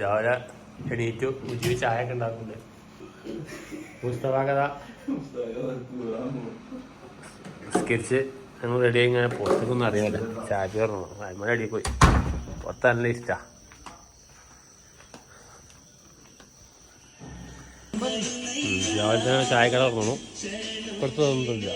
രാവിലെ എണീറ്റു. ഉജീവ് ചായ ഒക്കെ ഉണ്ടാക്കുന്നുണ്ട്. പുസ്തക കഥ നിസ്കരിച്ച് ഞങ്ങൾ റെഡി ഇങ്ങനെ പുറത്തേക്കൊന്നും അറിയാല്ല ചായ പറഞ്ഞു അടിയിൽ പോയി. പുറത്ത് നല്ല ഇഷ്ടാ. രാവിലെ ചായക്കട തുറന്നു. പുറത്ത് തോന്നുന്നില്ല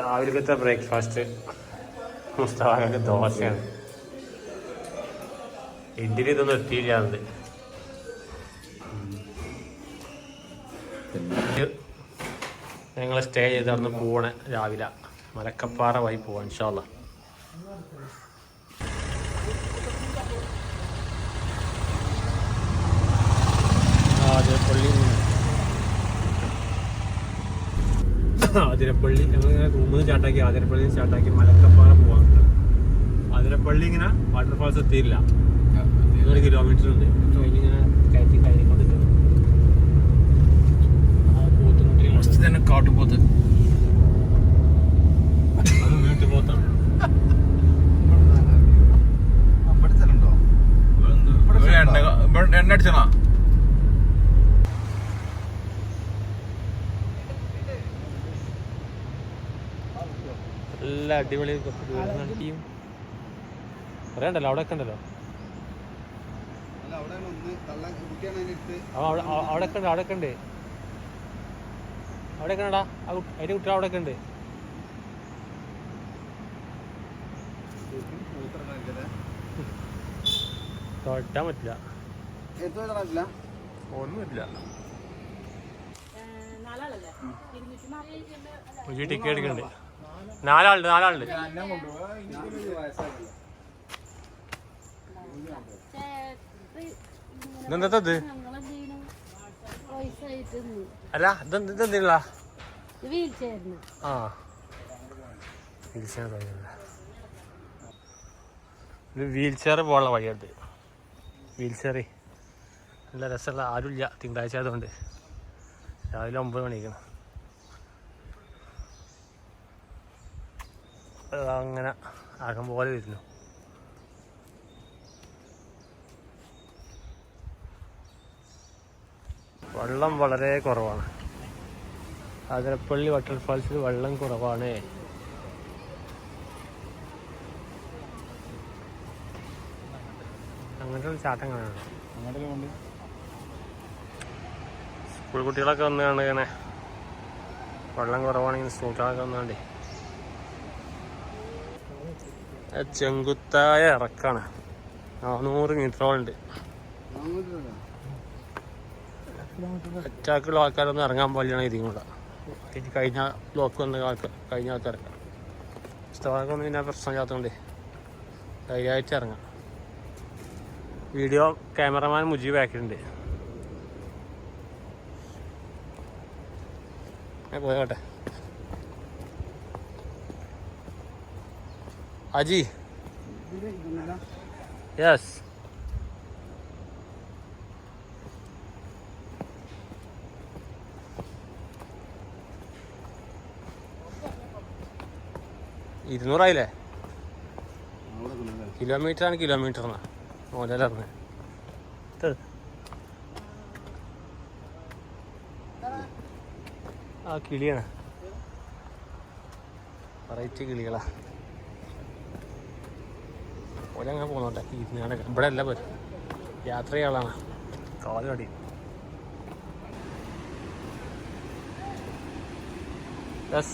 രാവിലത്തെ ബ്രേക്ക്ഫാസ്റ്റ് മുസ്തഫാക്കൊക്കെ ദോശയാണ്. ഇഡ്ഡലി ഇതൊന്നും എത്തിയില്ലാന്ന് ഞങ്ങൾ സ്റ്റേ ചെയ്ത് അവിടുന്ന് പോവണേ രാവിലെ. മലക്കപ്പാറ വഴി പോവാൻ ഇൻഷാല്ല ആതിരപ്പള്ളി ആതിരപ്പള്ളി ഞങ്ങളിങ്ങനെ റൂമിൽ നിന്ന് സ്റ്റാർട്ടാക്കി ആതിരപ്പള്ളി സ്റ്റാർട്ടാക്കി മലക്കപ്പാറ പോവാൻ ആതിരപ്പള്ളി ഇങ്ങനെ വാട്ടർഫാൾസ് എത്തിയില്ല ഒരു കിലോമീറ്റർ ഉണ്ട്. ഇങ്ങനെ കയറ്റി പോത്തുകുട്ടികളുണ്ട് തന്നെ കാട്ടുപോത്ത്. അത് എണ്ണ അടിച്ചണോ? നല്ല അടിപൊളി ടീം കുറേ ഉണ്ടല്ലോ അവിടെ ഒക്കെ ഉണ്ടല്ലോ അവ അവിടെ അവ- അവിടെ ഒക്കെ ഉണ്ട്. അവിടെ ഒക്കെ ഉണ്ട് അവിടെ ഒക്കെ ഉണ്ടാ അതിന്റെ കുട്ടികൾ അവിടെ ഒക്കെ ഉണ്ട് തൊട്ടാൻ പറ്റില്ല. ഒന്നുമില്ല ഒരു ടിക്കറ്റ് എടുക്കണ്ട്. നാലാളുണ്ട് നാലാളുണ്ട്. ഇതെന്താ ഇത്? അല്ല ഇതെന്ത് ഇതെന്തിനുള്ള വീൽ ചെയറിന്. ആ. വീൽ ചെയർ വഴിയല്ല ഇത് വീൽ ചെയർ പോകാനുള്ള വഴിയുണ്ട്. വീൽ ചെയറേ. നല്ല രസമുള്ള ആരുമില്ല തിങ്കളാഴ്ച ആയതുകൊണ്ട്. രാവിലെ ഒമ്പത് മണിക്കണം അങ്ങനെ ആകം പോലെ വരുന്നു. വെള്ളം വളരെ കുറവാണ്. അതിരപ്പള്ളി വാട്ടർഫാൾസിൽ വെള്ളം കുറവാണ്. അങ്ങനത്തെ ചാട്ടങ്ങളാണ്. സ്കൂൾ കുട്ടികളൊക്കെ വന്നു കാണുകയാണ്. വെള്ളം കുറവാണെങ്കിൽ സ്കൂൾ കുട്ടികളൊക്കെ വന്നാണ്ടേ. ചെങ്കുത്തായ ഇറക്കാണ്. നാനൂറ് മീറ്ററോളുണ്ട് അറ്റാക്കുള്ള ആൾക്കാരൊന്നും ഇറങ്ങാൻ പാടില്ലാണ് ഇതിയും കൂടെ. കഴിഞ്ഞ ബ്ലോക്ക് വന്ന ആൾക്കാർ കഴിഞ്ഞ ആൾക്കാരൊക്കെ ഇഷ്ടമാക്കൊന്നും പിന്നെ പ്രശ്നമില്ലാത്തതുകൊണ്ട് ധൈര്യമായിട്ട് ഇറങ്ങാം. വീഡിയോ ക്യാമറമാൻ മുജീബ് ആക്കിയിട്ടുണ്ട്. പോയോട്ടെ അജി യെസ് ഇരുന്നൂറായില്ലേ? കിലോമീറ്റർ ആണ് കിലോമീറ്ററിനാ മോലറിന് ആ കിളിയാണ്. വെറൈറ്റി കിളികളാ. ഓലങ്ങനെ പോകുന്നുണ്ട് ഇരുന്നാണ് ഇവിടെ അല്ല പോരും. യാത്ര ചെയ്യാളാണ് കാലുകടി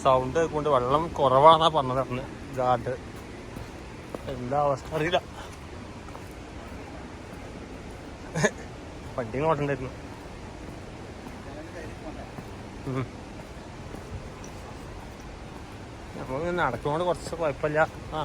സൗണ്ട് കൊണ്ട് വെള്ളം കുറവാണെന്നാ പറഞ്ഞത് അന്ന്. ഗാഡ്. എന്താ അവസ്ഥ അറിയില്ല. വണ്ടി നോട്ടണ്ടായിരുന്നു നമുക്ക് നടക്കുന്നോണ്ട് കുറച്ച് കുഴപ്പമില്ല. ആ.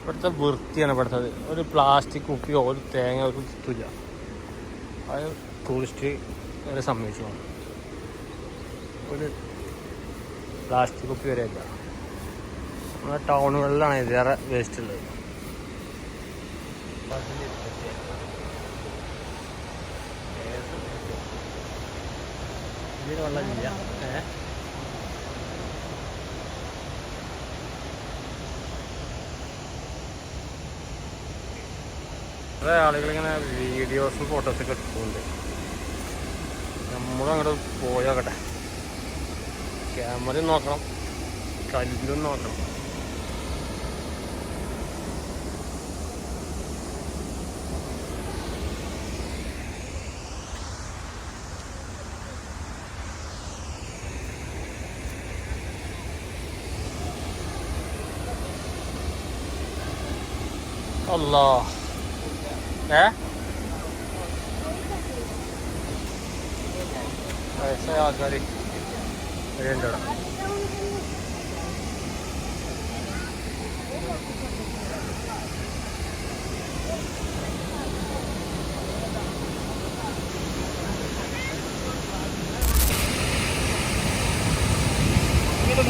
ഇവിടുത്തെ വൃത്തിയാണ് ഇവിടുത്തെ ഒരു പ്ലാസ്റ്റിക് കുപ്പിയോ ഒരു തേങ്ങ ഒരു കിട്ടില്ല അത് ടൂറിസ്റ്റ് വരെ സമ്മതിച്ചു. ഒരു പ്ലാസ്റ്റിക് കുപ്പി വരെ ഇല്ല. നമ്മുടെ ടൗണുകളിലാണ് ഇതിലേറെ വേസ്റ്റ് ഉള്ളത്. ഇതിന് വെള്ളമില്ല. ഏ? കുറേ ആളുകളിങ്ങനെ വീഡിയോസും ഫോട്ടോസൊക്കെ എടുക്കുന്നുണ്ട്. നമ്മളും അങ്ങോട്ട് പോയാകട്ടെ ക്യാമറയും നോക്കണം. കല്ലും നോക്കണം. അല്ലാ ഏ? വയസ്സായ ആൾക്കാർ വരുന്നുണ്ട് ഇവിടെ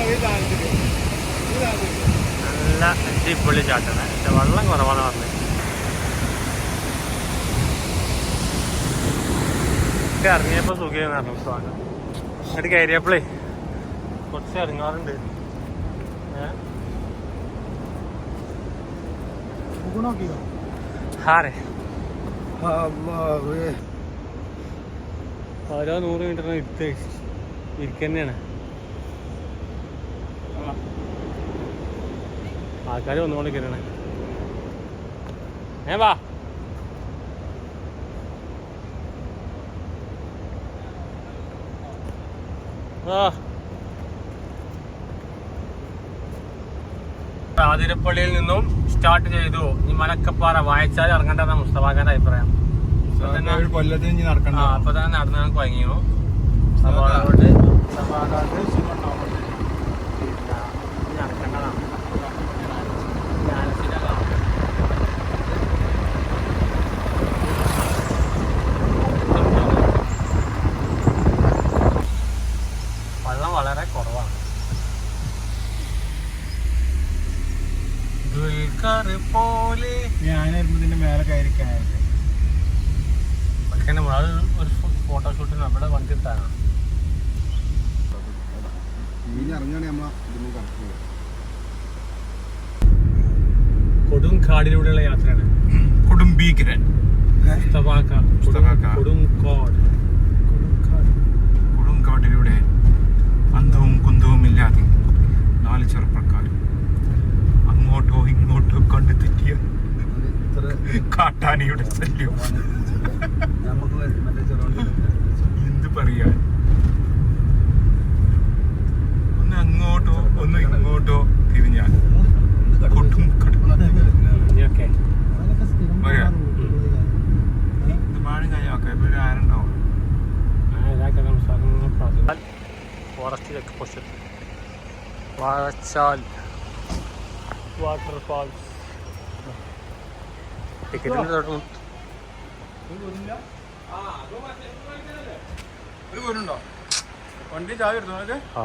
നല്ല അടിപൊളി ചാട്ടാണ്. പക്ഷെ വെള്ളം കുറവാണ് പറഞ്ഞത്. ഒക്കെ ഇറങ്ങിയപ്പോൾ സുഖമെന്ന് പറഞ്ഞു സ്വാഗതം എന്നിട്ട് കയറിയപ്പോളേ കുറച്ച് ഇറങ്ങാറുണ്ട്. ഓരോ നൂറ് മീറ്റർ എടുത്ത് ഇരിക്കന്നെയാണ്. ആൾക്കാർ വന്നുകൊണ്ടിരിക്കണേ ഏ വാ. ആതിരപ്പള്ളിയിൽ നിന്നും സ്റ്റാർട്ട് ചെയ്തു. ഈ മലക്കപ്പാറ വായിച്ചാൽ ഇറങ്ങേണ്ടതാണ് മുസ്തഫാഖാന്റെ അഭിപ്രായം. അപ്പൊ തന്നെ നടന്ന് നമുക്ക് വൈകിയോ അപ്പൊ അതുകൊണ്ട് നടക്കേണ്ടതാണ് ഞാനസിലാണ് വെള്ളം വളരെ കുറവാണ് ദുൽഖർ പോലെ ഞാനായിരുന്നു ഇതിന്റെ മേലെ കയറിക്കാനായിട്ട് പക്ഷേ ഒരു ഫോട്ടോഷൂട്ടിന് നമ്മുടെ വണ്ടി ഇട്ടാണ് കൊടും കാടിലൂടെയുള്ള യാത്രയാണ്. കൊടുംബീകരൻ മുസ്തഫാക്ക. മുസ്തഫാക്ക. കൊടും കോട്. കൊടുങ്കാട്ടിലൂടെ അന്തവും കുന്തവും ഇല്ലാതെ നാല് ചെറുപ്പക്കാർ അങ്ങോട്ടോ ഇങ്ങോട്ടോ കണ്ടു തെറ്റിയ കാട്ടാനിയുടെ ശല്യം. Forest check post Vazhachal waterfalls ടിക്കറ്റിന് തൊട്ട് ഒരു പോരുണ്ടോ? വണ്ടി ചാവി എടുത്തോ ആ.